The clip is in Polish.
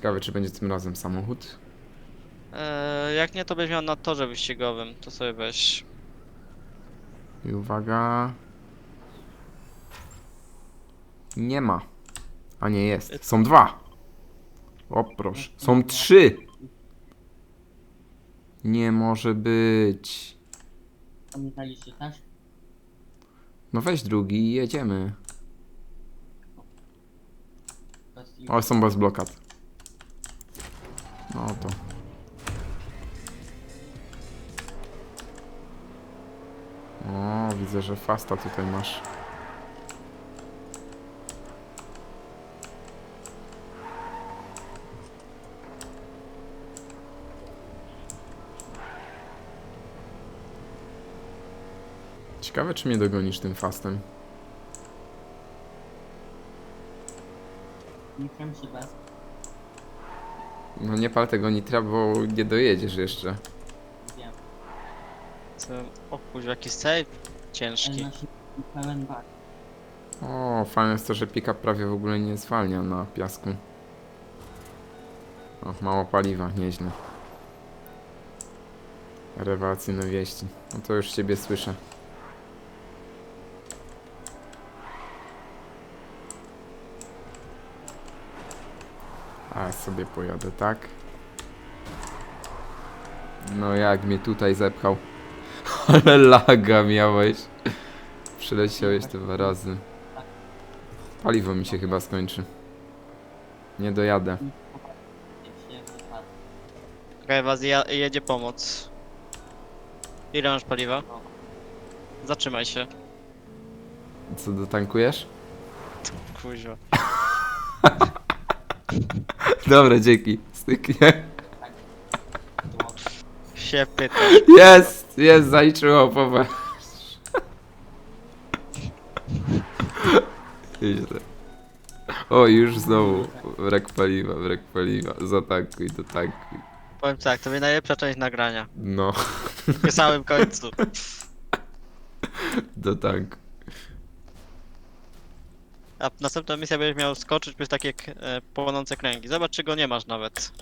Ciekawe, czy będzie tym razem samochód. Eee, jak nie, to byś miał na torze wyścigowym, to sobie weź. I uwaga. Nie ma. A nie jest. Są dwa. O proszę. Są trzy. Nie może być. Pamiętaliście też? No weź drugi i jedziemy. O, są bez blokad. No to. O, widzę, że fasta tutaj masz. Ciekawe, czy mnie dogonisz tym fastem. Nie wiem. No nie pal tego nitra, bo nie dojedziesz jeszcze. Wiem. Co... O kuźwa, jaki save ciężki. pełen bak. O, fajne jest to, że pick-up prawie w ogóle nie zwalnia na piasku. O, mało paliwa, nieźle. Rewelacyjne wieści. No to już ciebie słyszę. A sobie pojadę, tak? No jak mnie tutaj zepchał. Ale laga miałeś. Przyleciałeś te dwa razy. Paliwo mi się chyba skończy. Nie dojadę. Czekaj, was ja, jedzie pomoc. Ile masz paliwa? Zatrzymaj się. Co dotankujesz? Kuźwa. Dobra, dzięki. Styknie. Się pytasz. Jest! Jest, zaliczyło opowę. Nieźle. O, już znowu. Brak paliwa, brak paliwa. Zatankuj, dotankuj. Powiem tak, to będzie najlepsza część nagrania. No, W samym końcu. dotankuj. A następna misja będziesz miał skoczyć przez takie płonące kręgi. Zobacz, czy go nie masz nawet.